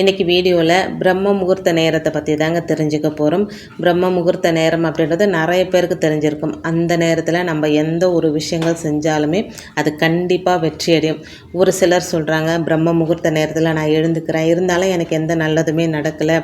இன்றைக்கி வீடியோவில் பிரம்ம முகூர்த்த நேரத்தை பற்றி தாங்க தெரிஞ்சுக்க போகிறோம் பிரம்ம முகூர்த்த நேரம் அப்படின்றது நிறைய பேருக்கு தெரிஞ்சிருக்கும். அந்த நேரத்தில் நம்ம எந்த ஒரு விஷயங்கள் செஞ்சாலுமே அது கண்டிப்பாக வெற்றி அடையும். ஒரு சிலர் சொல்கிறாங்க பிரம்ம முகூர்த்த நேரத்தில் நான் எழுந்துக்கிறேன். இருந்தாலும் எனக்கு எந்த நல்லதுமே நடக்கலை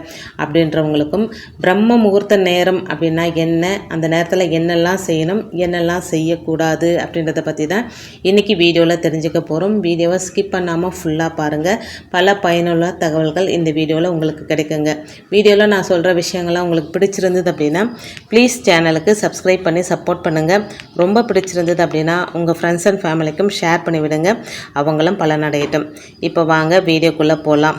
அப்படின்றவங்களுக்கும் பிரம்ம முகூர்த்த நேரம் அப்படின்னா என்ன? அந்த நேரத்தில் என்னெல்லாம் செய்யணும்? என்னெல்லாம் செய்யக்கூடாது? அப்படின்றத பற்றி தான் இன்றைக்கி வீடியோவில் தெரிஞ்சுக்க போகிறோம் வீடியோவை ஸ்கிப் பண்ணாமல் ஃபுல்லாக பாருங்கள் பல பயனுள்ள தகவல்கள் இந்த வீடியோவில் உங்களுக்கு கிடைக்குங்க. வீடியோவில் நான் சொல்கிற விஷயங்கள்லாம் உங்களுக்கு பிடிச்சிருந்தது அப்படின்னா ப்ளீஸ் சேனலுக்கு சப்ஸ்கிரைப் பண்ணி சப்போர்ட் பண்ணுங்கள் ரொம்ப பிடிச்சிருந்தது அப்படின்னா உங்கள் ஃப்ரெண்ட்ஸ் அண்ட் ஃபேமிலிக்கும் ஷேர் பண்ணி விடுங்க. அவங்களும் பலனடையட்டும். இப்போ வாங்க வீடியோக்குள்ளே போகலாம்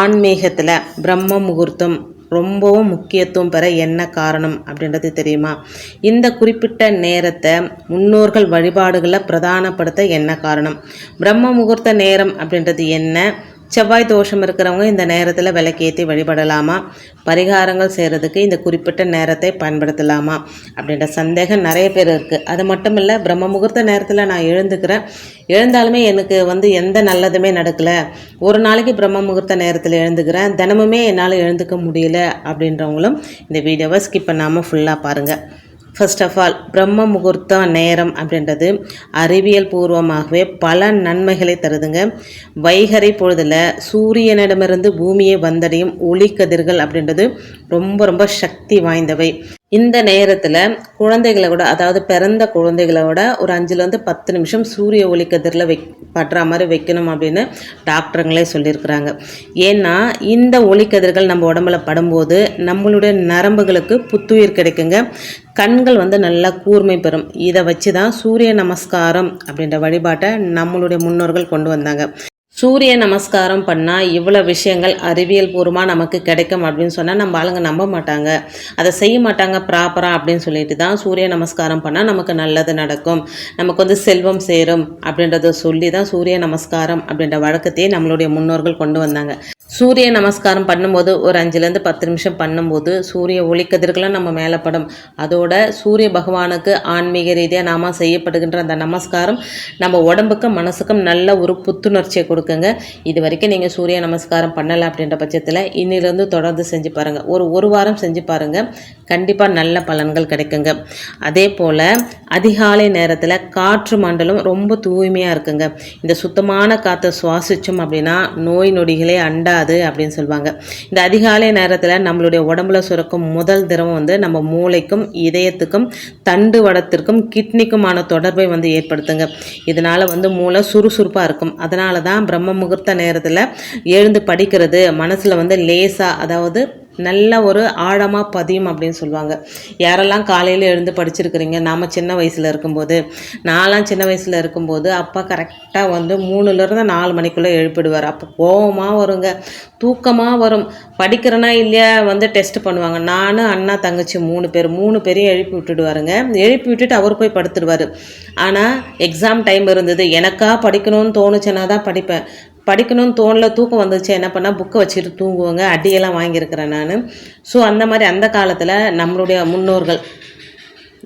ஆன்மீகத்தில் பிரம்ம முகூர்த்தம் ரொம்பவும் முக்கியத்துவம் பெற என்ன காரணம் அப்படின்றது தெரியுமா? இந்த குறிப்பிட்ட நேரத்தை முன்னோர்கள் வழிபாடுகளை பிரதானப்படுத்த என்ன காரணம்? பிரம்ம முகூர்த்த நேரம் அப்படின்றது என்ன? செவ்வாய் தோஷம் இருக்கிறவங்க இந்த நேரத்தில் விளக்கேற்றி வழிபடலாமா? பரிகாரங்கள் செய்கிறதுக்கு இந்த குறிப்பிட்ட நேரத்தை பயன்படுத்தலாமா? அப்படின்ற சந்தேகம் நிறைய பேர் இருக்குது அது மட்டும் இல்லை பிரம்ம முகூர்த்த நேரத்தில் நான் எழுந்துக்கிறேன். எழுந்தாலுமே எனக்கு வந்து எந்த நல்லதுமே நடக்கலை. ஒரு நாளைக்கு பிரம்ம முகூர்த்த நேரத்தில் எழுந்துக்கிறேன். தினமுமே என்னால் எழுந்துக்க முடியல அப்படின்றவங்களும் இந்த வீடியோவை ஸ்கிப் பண்ணாமல் ஃபுல்லாக பாருங்கள் ஃபர்ஸ்ட் ஆஃப் ஆல் பிரம்ம முகூர்த்தம் நேரம் அப்படின்றது அறிவியல் பூர்வமாகவே பல நன்மைகளை தருதுங்க. வைகரை பொழுதில் சூரியனிடமிருந்து பூமியை வந்தடையும் ஒளிக்கதிர்கள் அப்படின்றது ரொம்ப ரொம்ப சக்தி வாய்ந்தவை. இந்த நேரத்தில் குழந்தைகளை விட அதாவது பிறந்த குழந்தைகளை விட ஒரு அஞ்சுலேருந்து பத்து நிமிஷம் சூரிய ஒளிக்கதிரில் வை படுற மாதிரி வைக்கணும் அப்படின்னு டாக்டருங்களே சொல்லியிருக்கிறாங்க. ஏன்னா இந்த ஒளிக்கதிர்கள் நம்ம உடம்புல படும்போது நம்மளுடைய நரம்புகளுக்கு புத்துயிர் கிடைக்குங்க. கண்கள் வந்து நல்லா கூர்மை பெறும். இதை வச்சு தான் சூரிய நமஸ்காரம் அப்படின்ற வழிபாட்டை நம்மளுடைய முன்னோர்கள் கொண்டு வந்தாங்க. சூரிய நமஸ்காரம் பண்ணால் இவ்வளோ விஷயங்கள் அறிவியல் பூர்வமாக நமக்கு கிடைக்கும் அப்படின்னு சொன்னால் நம்ம ஆளுங்க நம்ப மாட்டாங்க. அதை செய்ய மாட்டாங்க ப்ராப்பராக அப்படின்னு சொல்லிட்டு தான் சூரிய நமஸ்காரம் பண்ணால் நமக்கு நல்லது நடக்கும். நமக்கு வந்து செல்வம் சேரும் அப்படின்றத சொல்லி தான் சூரிய நமஸ்காரம் அப்படின்ற வழக்கத்தையே நம்மளுடைய முன்னோர்கள் கொண்டு வந்தாங்க. சூரிய நமஸ்காரம் பண்ணும்போது ஒரு அஞ்சுலேருந்து பத்து நிமிஷம் பண்ணும்போது சூரிய ஒளிக்கதிர்களாக நம்ம மேலே படும் அதோட சூரிய பகவானுக்கு ஆன்மீக ரீதியாக நாம செய்யப்படுகின்ற அந்த நமஸ்காரம் நம்ம உடம்புக்கும் மனசுக்கும் நல்ல ஒரு புத்துணர்ச்சியை கொடுக்குங்க. இது வரைக்கும் நீங்கள் சூரிய நமஸ்காரம் பண்ணலை அப்படின்ற பட்சத்தில் இன்னிலிருந்து தொடர்ந்து செஞ்சு பாருங்கள் ஒரு ஒரு வாரம் செஞ்சு பாருங்கள் கண்டிப்பாக நல்ல பலன்கள் கிடைக்குங்க. அதே போல் அதிகாலை நேரத்தில் காற்று மண்டலம் ரொம்ப தூய்மையாக இருக்குங்க. இந்த சுத்தமான காற்றை சுவாசித்தோம் அப்படின்னா நோய் நொடிகளே அண்டாது அப்படின்னு சொல்லுவாங்க. இந்த அதிகாலை நேரத்தில் நம்மளுடைய உடம்புல சுரக்கும் முதல் திரவம் வந்து நம்ம மூளைக்கும் இதயத்துக்கும் தண்டு வடத்திற்கும் கிட்னிக்குமான தொடர்பை வந்து ஏற்படுத்துங்க. இதனால் வந்து மூளை சுறுசுறுப்பாக இருக்கும். அதனால தான் பிரம்ம முகூர்த்த நேரத்தில் எழுந்து படிக்கிறது மனசில் வந்து லேசாக அதாவது நல்ல ஒரு ஆழமாக பதியும் அப்படின்னு சொல்லுவாங்க. யாரெல்லாம் காலையில் எழுந்து படிச்சிருக்கிறீங்க? நாம் சின்ன வயசில் இருக்கும்போது. நான்லாம் சின்ன வயசில் இருக்கும்போது அப்பா கரெக்டாக வந்து மூணுலேருந்து நாலு மணிக்குள்ளே எழுப்பிடுவார். அப்போ கோவமாக வருங்க. தூக்கமாக வரும். படிக்கிறனா இல்லையா? வந்து டெஸ்ட் பண்ணுவாங்க. நான் அண்ணா தங்கச்சி மூணு பேர் மூணு பேரையும் எழுப்பி விட்டுடுவாருங்க. எழுப்பி விட்டுட்டு அவர் போய் படுத்துடுவார். ஆனால் எக்ஸாம் டைம் இருந்தது. எனக்கா படிக்கணும்னு தோணுச்சுன்னா தான் படிப்பேன். படிக்கணும்னு தோணல தூக்கம் வந்துச்சு என்ன பண்ணால் புக்கை வச்சுட்டு தூங்குவோங்க. அடியெல்லாம் வாங்கியிருக்கிறேன் நான். ஸோ அந்த மாதிரி அந்த காலத்தில் நம்மளுடைய முன்னோர்கள்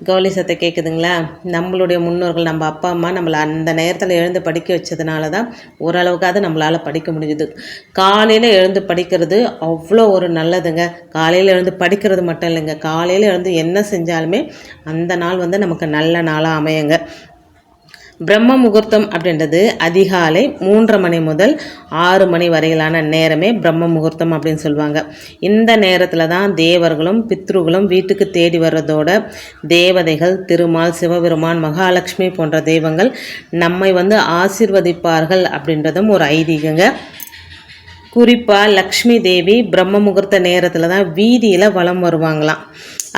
கௌலி சத்தை கேட்குதுங்களா நம்மளுடைய முன்னோர்கள் நம்ம அப்பா அம்மா நம்மளை அந்த நேரத்தில் எழுந்து படிக்க வச்சதுனால தான் ஓரளவுக்காவது நம்மளால் படிக்க முடிஞ்சுது. காலையில் எழுந்து படிக்கிறது அவ்வளோ ஒரு நல்லதுங்க. காலையில் எழுந்து படிக்கிறது மட்டும் இல்லைங்க. காலையில் எழுந்து என்ன செஞ்சாலுமே அந்த நாள் வந்து நமக்கு நல்ல நாளாக அமையுங்க. பிரம்ம முகூர்த்தம் அப்படின்றது அதிகாலை மூன்றரை மணி முதல் ஆறு மணி வரையிலான நேரமே பிரம்ம முகூர்த்தம் அப்படின்னு சொல்லுவாங்க. இந்த நேரத்தில் தான் தேவர்களும் பித்ருகளும் வீட்டுக்கு தேடி வர்றதோட தேவதைகள் திருமால் சிவபெருமான் மகாலட்சுமி போன்ற தெய்வங்கள் நம்மை வந்து ஆசிர்வதிப்பார்கள் அப்படின்றதும் ஒரு ஐதீகங்க. குறிப்பாக லக்ஷ்மி தேவி பிரம்ம முகூர்த்த நேரத்தில் தான் வீதியில் வலம் வருவாங்களாம்.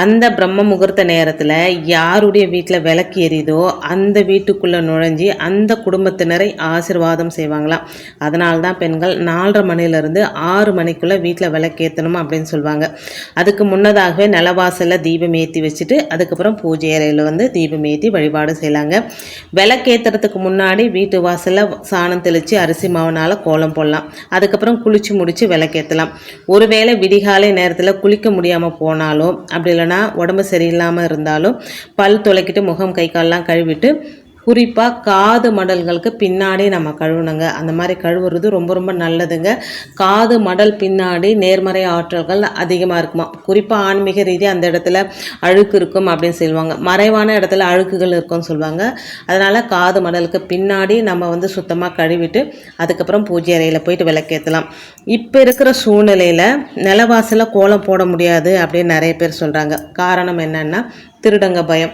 அந்த பிரம்ம முகூர்த்த நேரத்தில் யாருடைய வீட்டில் விளக்கு எரியுதோ அந்த வீட்டுக்குள்ளே நுழைஞ்சி அந்த குடும்பத்தினரை ஆசிர்வாதம் செய்வாங்களாம். அதனால தான் பெண்கள் நாலரை மணிலேருந்து ஆறு மணிக்குள்ளே வீட்டில் விளக்கேற்றணும் அப்படின்னு சொல்லுவாங்க அதுக்கு முன்னதாகவே நிலவாசலில் தீபம் ஏற்றி வச்சுட்டு அதுக்கப்புறம் பூஜை அறையில் வந்து தீபம் ஏற்றி வழிபாடு செய்யலாங்க. விளக்கேற்றுறதுக்கு முன்னாடி வீட்டு வாசலில் சாணம் தெளித்து அரிசி மாவுனால் கோலம் போடலாம். அதுக்கப்புறம் குளித்து முடித்து விளக்கேற்றலாம் ஒருவேளை விடிகாலை நேரத்தில் குளிக்க முடியாமல் போனாலும் அப்படி இல்லைனா உடம்பு சரியில்லாமல் இருந்தாலும் பல் துளைக்கிட்டு முகம் கை கால்லாம் கழுவிட்டு குறிப்பாக காது மடல்களுக்கு பின்னாடி நம்ம கழுவணுங்க. அந்த மாதிரி கழுவுறது ரொம்ப ரொம்ப நல்லதுங்க. காது மடல் பின்னாடி நேர்மறை ஆற்றல்கள் அதிகமாக இருக்குமா? குறிப்பாக ஆன்மீக ரீதியாக அந்த இடத்துல அழுக்கு இருக்கும் அப்படின்னு சொல்லுவாங்க. மறைவான இடத்துல அழுக்குகள் இருக்கும்னு சொல்லுவாங்க. அதனால் காது மடலுக்கு பின்னாடி நம்ம வந்து சுத்தமாக கழுவிட்டு அதுக்கப்புறம் பூஜை அறையில் போயிட்டு விளக்கேற்றலாம் இப்போ இருக்கிற சூழ்நிலையில் நிலவாசலில் கோலம் போட முடியாது அப்படின்னு நிறைய பேர் சொல்கிறாங்க காரணம் என்னென்னா திருடங்க பயம்.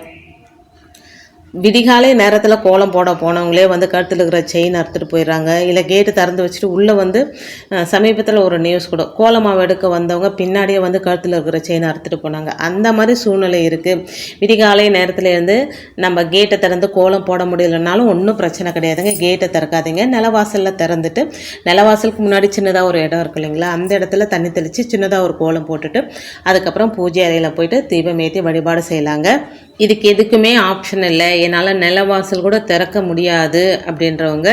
விடிகாலை நேரத்தில் கோலம் போட போனவங்களே வந்து கழுத்தில் இருக்கிற செயின் அறுத்துட்டு போயிடுறாங்க. இல்லை கேட்டு திறந்து வச்சுட்டு உள்ளே வந்து சமீபத்தில் ஒரு நியூஸ் கூட கோலமாவு எடுக்க வந்தவங்க பின்னாடியே வந்து கழுத்தில் இருக்கிற செயின் அறுத்துட்டு போனாங்க. அந்த மாதிரி சூழ்நிலை இருக்குது விடிகாலை நேரத்தில் இருந்து நம்ம கேட்டை திறந்து கோலம் போட முடியலனாலும் ஒன்றும் பிரச்சனை கிடையாதுங்க. கேட்டை திறக்காதீங்க. நிலவாசலில் திறந்துட்டு நிலவாசலுக்கு முன்னாடி சின்னதாக ஒரு இடம் இருக்கு இல்லைங்களா? அந்த இடத்துல தண்ணி தெளித்து சின்னதாக ஒரு கோலம் போட்டுட்டு அதுக்கப்புறம் பூஜை அறையில் போயிட்டு தீபம் ஏற்றி வழிபாடு செய்யலாங்க. இதுக்கு எதுக்குமே ஆப்ஷன் இல்லை. என்னால் நிலவாசல் கூட திறக்க முடியாது அப்படின்றவங்க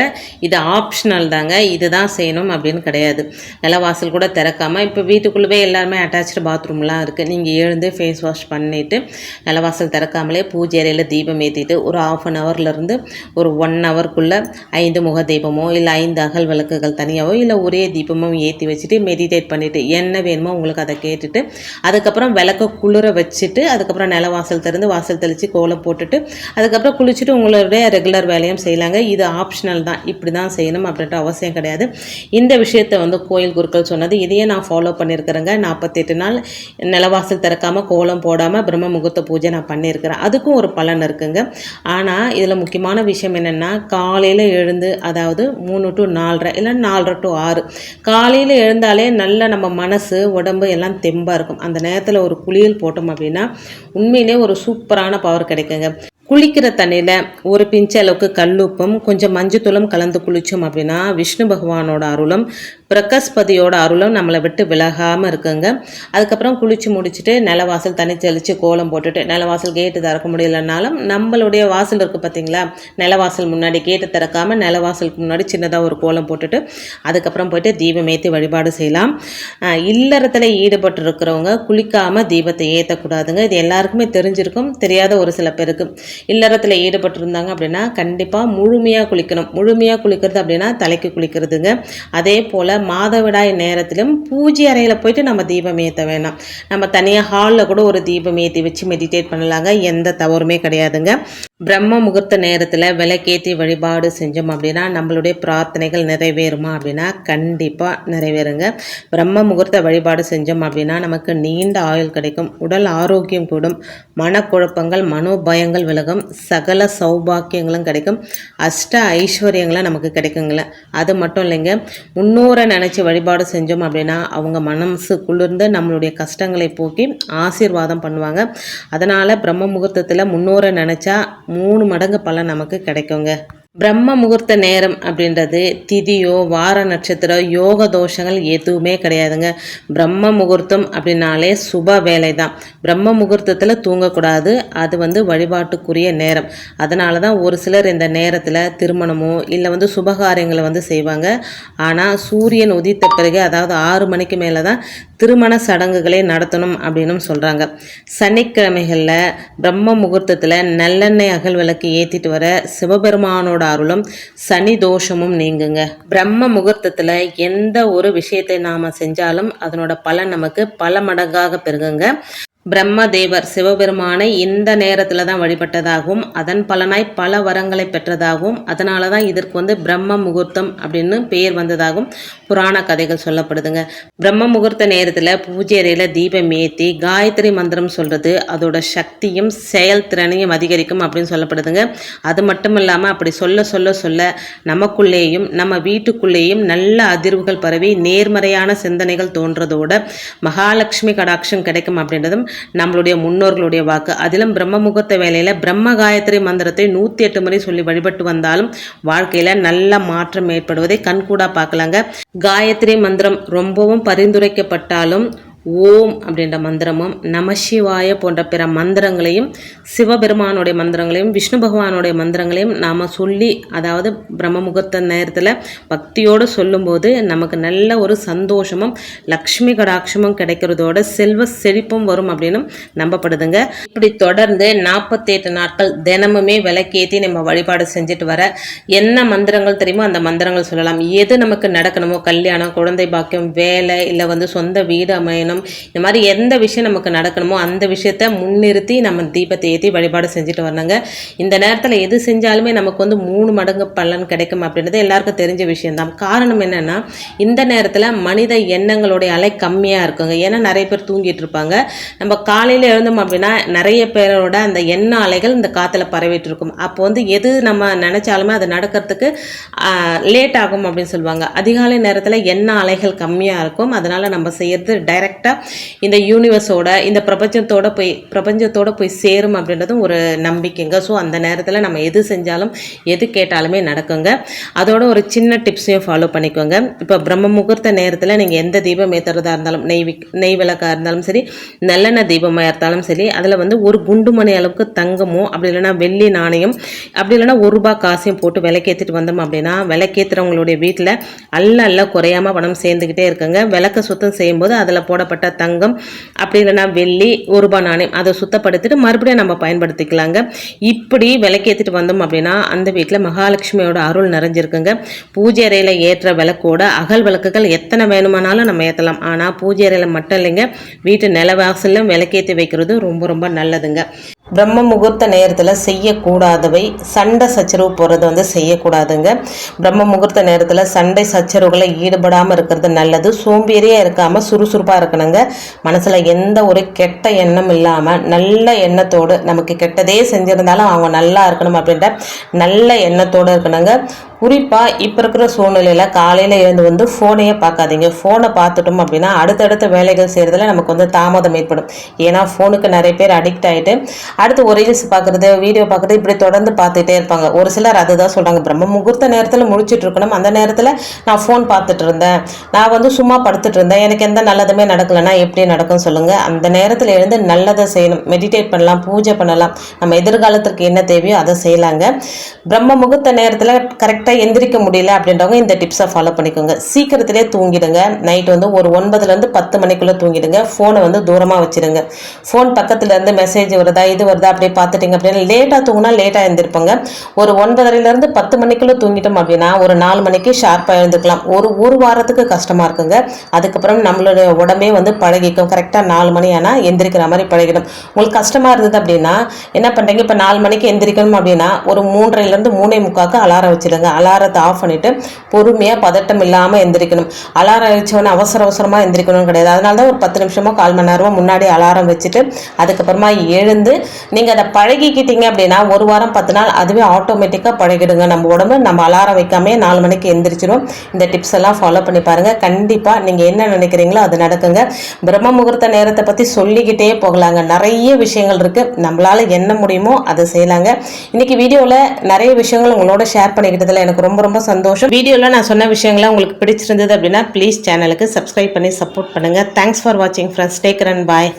இது ஆப்ஷனல் தாங்க. இதுதான் செய்யணும் அப்படின்னு கிடையாது. நிலவாசல் கூட திறக்காமல் இப்போ வீட்டுக்குள்ளவே எல்லாருமே அட்டாச்சு பாத்ரூம்லாம் இருக்குது நீங்கள் எழுந்து ஃபேஸ் வாஷ் பண்ணிவிட்டு நிலவாசல் திறக்காமலே பூஜை அறையில் தீபம் ஏற்றிட்டு ஒரு ஆஃப் அன் ஹவர்லேருந்து ஒரு ஒன் ஹவர்க்குள்ளே ஐந்து முக தீபமோ இல்லை ஐந்து அகல் விளக்குகள் தனியாகவோ இல்லை ஒரே தீபமும் ஏற்றி வச்சுட்டு மெடிடேட் பண்ணிவிட்டு என்ன வேணுமோ உங்களுக்கு அதை கேட்டுட்டு அதுக்கப்புறம் விளக்க குளிர வச்சுட்டு அதுக்கப்புறம் நிலவாசல் திறந்து வாசல் தெளித்து கோலம் போட்டுட்டு அதுக்கப்புறம் குளிச்சுட்டு உங்களுடைய ரெகுலர் வேலையும் செய்யலாங்க. இது ஆப்ஷனல் தான். இப்படி தான் செய்யணும் அப்படின்ற அவசியம் கிடையாது. இந்த விஷயத்தை வந்து கோயில் குருக்கள் சொன்னது இதையே நான் ஃபாலோ பண்ணியிருக்கிறேங்க. நாற்பத்தெட்டு நாள் நிலவாசல் திறக்காமல் கோலம் போடாமல் பிரம்ம முகூர்த்த பூஜை நான் பண்ணியிருக்கிறேன். அதுக்கும் ஒரு பலன் இருக்குங்க. ஆனால் இதில் முக்கியமான விஷயம் என்னென்னா காலையில் எழுந்து அதாவது மூணு டு நாலரை இல்லை நாலரை டு ஆறு காலையில் எழுந்தாலே நல்ல நம்ம மனசு உடம்பு எல்லாம் தெம்பாக இருக்கும். அந்த நேரத்தில் ஒரு குளியல் போட்டோம் அப்படின்னா உண்மையிலே ஒரு சூப்பரான பவர் கிடைக்குங்க. குளிக்கிற தண்ணியில் ஒரு பிஞ்ச அளவுக்கு கல்லுப்பும் கொஞ்சம் மஞ்சத்தூளும் கலந்து குளித்தோம் அப்படின்னா விஷ்ணு பகவானோட அருளும் பிரகஸ்பதியோட அருளும் நம்மளை விட்டு விலகாமல் இருக்குங்க. அதுக்கப்புறம் குளித்து முடிச்சுட்டு நிலவாசல் தண்ணி தெளித்து கோலம் போட்டுட்டு நிலவாசல் கேட்டு திறக்க முடியலனாலும் நம்மளுடைய வாசல் இருக்குது பார்த்தீங்களா நிலவாசல் முன்னாடி கேட்டு திறக்காமல் நிலவாசலுக்கு முன்னாடி சின்னதாக ஒரு கோலம் போட்டுட்டு அதுக்கப்புறம் போயிட்டு தீபம் ஏற்றி வழிபாடு செய்யலாம். இல்லறத்தில் ஈடுபட்டு இருக்கிறவங்க குளிக்காமல் தீபத்தை ஏற்றக்கூடாதுங்க இது எல்லாருக்குமே தெரிஞ்சிருக்கும் தெரியாத ஒரு சில பேருக்கு. இல்லறத்தில் ஈடுபட்டிருந்தாங்க அப்படின்னா கண்டிப்பாக முழுமையாக குளிக்கணும். முழுமையாக குளிக்கிறது அப்படின்னா தலைக்கு குளிக்கிறதுங்க. அதே போல் மாதவிடாய் நேரத்திலும் பூஜை அறையில் போயிட்டு நம்ம தீபம் ஏற்ற வேணாம். நம்ம தனியாக ஹாலில் கூட ஒரு தீபம் ஏற்றி வச்சு மெடிடேட் பண்ணலாங்க. எந்த தவறுமே கிடையாதுங்க. பிரம்ம முகூர்த்த நேரத்தில் விளக்கேற்றி வழிபாடு செஞ்சோம் அப்படின்னா நம்மளுடைய பிரார்த்தனைகள் நிறைவேறுமா அப்படின்னா கண்டிப்பாக நிறைவேறுங்க. பிரம்ம முகூர்த்த வழிபாடு செஞ்சோம் அப்படின்னா நமக்கு நீண்ட ஆயுள் கிடைக்கும். உடல் ஆரோக்கியம் கூடும். மனக்குழப்பங்கள் மனோபயங்கள் விலகும். சகல சௌபாக்கியங்களும் கிடைக்கும். அஷ்ட ஐஸ்வர்யங்களும் நமக்கு கிடைக்குங்கள. அது மட்டும் இல்லைங்க. முன்னோரை நினச்சி வழிபாடு செஞ்சோம் அப்படின்னா அவங்க மனசு குளிர்ந்து நம்மளுடைய கஷ்டங்களை போக்கி ஆசீர்வாதம் பண்ணுவாங்க. அதனால் பிரம்ம முகூர்த்தத்தில் முன்னோரை நினச்சா மூணு மடங்கு பலன் நமக்கு கிடைக்குங்க. பிரம்ம முகூர்த்த நேரம் அப்படின்றது திதியோ வார நட்சத்திரம் யோக தோஷங்கள் எதுவுமே கிடையாதுங்க. பிரம்ம முகூர்த்தம் அப்படின்னாலே சுப வேலை தான் பிரம்ம முகூர்த்தத்தில் தூங்கக்கூடாது. அது வந்து வழிபாட்டுக்குரிய நேரம். அதனால தான் ஒரு சிலர் இந்த நேரத்தில் திருமணமோ இல்லை வந்து சுபகாரியங்களை வந்து செய்வாங்க. ஆனால் சூரியன் உதித்த பிறகு அதாவது ஆறு மணிக்கு மேலே தான் திருமண சடங்குகளை நடத்தணும் அப்படின்னு சொல்கிறாங்க சனிக்கிழமைகளில் பிரம்ம முகூர்த்தத்தில் நல்லெண்ணெய் அகல் விளக்கு ஏற்றிட்டு வர சிவபெருமானோட அருளும் சனி தோஷமும் நீங்குங்க. பிரம்ம முகூர்த்தத்தில் எந்த ஒரு விஷயத்தை நாம் செஞ்சாலும் அதனோட பலன் நமக்கு பல மடங்காக பெருகுங்க. பிரம்மதேவர் சிவபெருமானை இந்த நேரத்தில் தான் வழிபட்டதாகவும் அதன் பலனாய் பல வரங்களை பெற்றதாகவும் அதனால தான் இதற்கு வந்து பிரம்ம முகூர்த்தம் அப்படின்னு பெயர் வந்ததாகவும் புராண கதைகள் சொல்லப்படுதுங்க. பிரம்ம முகூர்த்த நேரத்தில் பூஜை அறையில் தீபம் ஏற்றி காயத்ரி மந்திரம் சொல்கிறது அதோட சக்தியும் செயல்திறனையும் அதிகரிக்கும் அப்படின்னு சொல்லப்படுதுங்க. அது மட்டும் இல்லாமல் அப்படி சொல்ல சொல்ல சொல்ல நமக்குள்ளேயும் நம்ம வீட்டுக்குள்ளேயும் நல்ல அதிர்வுகள் பரவி நேர்மறையான சிந்தனைகள் தோன்றதோட மகாலட்சுமி கடாட்சம் கிடைக்கும் அப்படின்றதும் நம்மளுடைய முன்னோர்களுடைய வாக்கு. அதிலும் பிரம்ம முகூர்த்த வேலையில் பிரம்ம காயத்ரி மந்திரத்தை நூற்றி எட்டு முறை சொல்லி வழிபட்டு வந்தாலும் வாழ்க்கையில் நல்ல மாற்றம் ஏற்படுவதை கண்கூடாக பார்க்கலாங்க. காயத்ரி மந்திரம் ரொம்பவும் பரிந்துரைக்கப்பட்டாலும் ஓம் அப்படின்ற மந்திரமும் நமசிவாய போன்ற பிற மந்திரங்களையும் சிவபெருமானுடைய மந்திரங்களையும் விஷ்ணு பகவானுடைய மந்திரங்களையும் நாம் சொல்லி அதாவது பிரம்ம முகூர்த்த நேரத்தில் பக்தியோடு சொல்லும்போது நமக்கு நல்ல ஒரு சந்தோஷமும் லக்ஷ்மி கடாட்சமும் கிடைக்கிறதோட செல்வ செழிப்பும் வரும் அப்படின்னு நம்பப்படுதுங்க. இப்படி தொடர்ந்து நாற்பத்தெட்டு நாட்கள் தினமுமே விளக்கேற்றி நம்ம வழிபாடு செஞ்சுட்டு வர என்ன மந்திரங்கள் தெரியுமோ அந்த மந்திரங்கள் சொல்லலாம். எது நமக்கு நடக்கணுமோ கல்யாணம் குழந்தை பாக்கியம் வேலை இல்லை வந்து சொந்த வீடு அமையணும் இந்த மாதிரி எந்த விஷயம் நமக்கு நடக்கணுமோ அந்த விஷயத்த முன்னிறுத்தி நம்ம தீபத்தை ஏற்றி வழிபாடு செஞ்சுட்டு வரணுங்க. இந்த நேரத்தில் எது செஞ்சாலுமே நமக்கு வந்து மூணு மடங்கு பலன் கிடைக்கும் அப்படின்றது எல்லாருக்கும் தெரிஞ்ச விஷயம்தான். காரணம் என்னென்னா இந்த நேரத்தில் மனித எண்ணங்களுடைய அலை கம்மியாக இருக்குங்க. ஏன்னா நிறைய பேர் தூங்கிட்டு இருப்பாங்க. நம்ம காலையில் எழுந்தோம் அப்படின்னா நிறைய பேரோட அந்த எண்ண அலைகள் இந்த காற்றுல பரவிட்டு இருக்கும். அப்போ வந்து எது நம்ம நினச்சாலுமே அது நடக்கிறதுக்கு லேட் ஆகும் அப்படின்னு சொல்லுவாங்க. அதிகாலை நேரத்தில் எண்ண அலைகள் கம்மியாக இருக்கும். அதனால் நம்ம செய்கிறது டைரக்ட் டைரெக்டாக இந்த யூனிவர்ஸோட இந்த பிரபஞ்சத்தோட போய் பிரபஞ்சத்தோட போய் சேரும் அப்படின்றதும் ஒரு நம்பிக்கைங்க. ஸோ அந்த நேரத்தில் நம்ம எது செஞ்சாலும் எது கேட்டாலுமே நடக்குங்க. அதோட ஒரு சின்ன டிப்ஸையும் ஃபாலோ பண்ணிக்கோங்க. இப்போ பிரம்ம முகூர்த்த நேரத்தில் நீங்கள் எந்த தீபம் ஏற்றுறதா இருந்தாலும் நெய் நெய் விளக்காக இருந்தாலும் சரி நல்லெண்ணெய் தீபமாக இருந்தாலும் சரி அதில் வந்து ஒரு குண்டு மணி அளவுக்கு தங்கமோ அப்படி இல்லைன்னா வெள்ளி நாணயம் அப்படி இல்லைன்னா ஒரு ரூபாய் காசையும் போட்டு விளக்கேற்றிட்டு வந்தோம் அப்படின்னா விளக்கேற்றுறவங்களுடைய வீட்டில் அல்ல அல்ல குறையாம பணம் சேர்ந்துக்கிட்டே இருக்குங்க. விளக்க சுத்தம் செய்யும்போது அதில் சுத்தப்பட்ட தங்கம் அப்படி இல்லைன்னா வெள்ளி ஒரு ரூபாய் நாணயம் அதை சுத்தப்படுத்திட்டு மறுபடியும் நம்ம பயன்படுத்திக்கலாங்க. இப்படி விளக்கேற்றிட்டு வந்தோம் அப்படின்னா அந்த வீட்டில் மகாலட்சுமியோட அருள் நிறைஞ்சிருக்குங்க. பூஜை அறையில் ஏற்ற விளக்கோட அகல் விளக்குகள் எத்தனை வேணுமானாலும் நம்ம ஏற்றலாம் ஆனால் பூஜை அறையில் மட்டும் இல்லைங்க வீட்டு நிலவாசலும் விளக்கேற்றி வைக்கிறது ரொம்ப ரொம்ப நல்லதுங்க. பிரம்ம முகூர்த்த நேரத்தில் செய்யக்கூடாதவை சண்டை சச்சரவு போகிறது வந்து செய்யக்கூடாதுங்க. பிரம்ம முகூர்த்த நேரத்தில் சண்டை சச்சரவுகளை ஈடுபடாமல் இருக்கிறது நல்லது. சோம்பேறியாக இருக்காமல் சுறுசுறுப்பாக இருக்கணுங்க மனசில் எந்த ஒரு கெட்ட எண்ணம் இல்லாமல் நல்ல எண்ணத்தோடு நமக்கு கெட்டதே செஞ்சுருந்தாலும் அவங்க நல்லா இருக்கணும் அப்படின்ற நல்ல எண்ணத்தோடு இருக்கணுங்க. குறிப்பாக இப்போ இருக்கிற சூழ்நிலையில் காலையில் எழுந்து வந்து ஃபோனையே பார்க்காதீங்க. ஃபோனை பார்த்துட்டோம் அப்படின்னா அடுத்தடுத்த வேலைகள் செய்கிறதுல நமக்கு வந்து தாமதம் ஏற்படும். ஏன்னா ஃபோனுக்கு நிறைய பேர் அடிக்ட் ஆகிட்டு அடுத்து ஒரு ரீல்ஸ் பார்க்குறது வீடியோ பார்க்குறது இப்படி தொடர்ந்து பார்த்துட்டே இருப்பாங்க. ஒரு சிலர் அதுதான் சொல்கிறாங்க பிரம்ம முகூர்த்த நேரத்தில் முடிச்சுட்டு இருக்கணும். அந்த நேரத்தில் நான் ஃபோன் பார்த்துட்டு இருந்தேன். நான் வந்து சும்மா படுத்துட்டு இருந்தேன். எனக்கு எந்த நல்லதுமே நடக்கலைன்னா எப்படி நடக்கும் சொல்லுங்கள் அந்த நேரத்தில் எழுந்து நல்லதை செய்யணும். மெடிடேட் பண்ணலாம் பூஜை பண்ணலாம். நம்ம எதிர்காலத்திற்கு என்ன தேவையோ அதை செய்யலாங்க. பிரம்ம முகூர்த்த நேரத்தில் கரெக்டாக எந்திரிக்க முடியல அப்படின்றவங்க இந்த டிப்ஸை ஃபாலோ பண்ணிக்கோங்க. சீக்கிரத்திலே தூங்கிடுங்க. நைட் வந்து ஒரு ஒன்பதுலேருந்து பத்து மணிக்குள்ளே தூங்கிடுங்க. ஃபோனை வந்து தூரமாக வச்சுருங்க. ஃபோன் பக்கத்துலேருந்து மெசேஜ் வருதா இது வருதா அப்படியே பார்த்துட்டிங்க அப்படின்னா லேட்டாக தூங்கினா லேட்டாக எழுந்திருப்பாங்க ஒரு ஒன்பதரைலேருந்து பத்து மணிக்குள்ளே தூங்கிட்டோம் அப்படின்னா ஒரு நாலு மணிக்கு ஷார்ப்பாக எழுந்துக்கலாம். ஒரு ஒரு வாரத்துக்கு கஷ்டமாக இருக்குங்க. அதுக்கப்புறம் நம்மளுடைய உடம்பே வந்து பழகிக்கும். கரெக்டாக நாலு மணி ஆனால் எந்திரிக்கிற மாதிரி பழகிடும். உங்களுக்கு கஷ்டமாக இருந்தது அப்படின்னா என்ன பண்ணுறீங்க இப்போ நாலு மணிக்கு எந்திரிக்கணும் அப்படின்னா ஒரு மூன்றரைலேருந்து மூணே முக்காக்கு அலாரம் வச்சிடுங்க. அலாரத்தை ஆஃப் பண்ணிவிட்டு பொறுமையாக பதட்டம் இல்லாமல் எந்திரிக்கணும். அலாரம் வச்சவொடனே அவசர அவசரமாக எந்திரிக்கணும்னு கிடையாது. அதனால தான் ஒரு பத்து நிமிஷமோ கால் மணி நேரமோ முன்னாடி அலாரம் வச்சுட்டு அதுக்கப்புறமா எழுந்து நீங்கள் அதை பழகிக்கிட்டீங்க அப்படின்னா ஒரு வாரம் பத்து நாள் அதுவே ஆட்டோமேட்டிக்காக பழகிடுங்க. நம்ம உடம்பு நம்ம அலாரம் வைக்காமே நாலு மணிக்கு எந்திரிச்சிடும் இந்த டிப்ஸ் எல்லாம் ஃபாலோ பண்ணி பாருங்கள் கண்டிப்பாக நீங்கள் என்ன நினைக்கிறீங்களோ அது நடக்குங்க. பிரம்ம முகூர்த்த நேரத்தை பற்றி சொல்லிக்கிட்டே போகலாங்க. நிறைய விஷயங்கள் இருக்குது நம்மளால் என்ன முடியுமோ அதை செய்யலாங்க. இன்னைக்கு வீடியோவில் நிறைய விஷயங்கள் உங்களோட ஷேர் பண்ணிக்கிட்டதில் எனக்கு ரொம்ப ரொம்ப சந்தோஷம். வீடியோவில் நான் சொன்ன விஷயங்கள்லாம் உங்களுக்கு பிடிச்சிருந்தது அப்படின்னா ப்ளீஸ் சேனலுக்கு சப்ஸ்கிரைப் பண்ணி சப்போர்ட் பண்ணுங்கள் தேங்க்ஸ் ஃபார் வாட்சிங் ஃப்ரெண்ட்ஸ் டேக் ரன் பாய்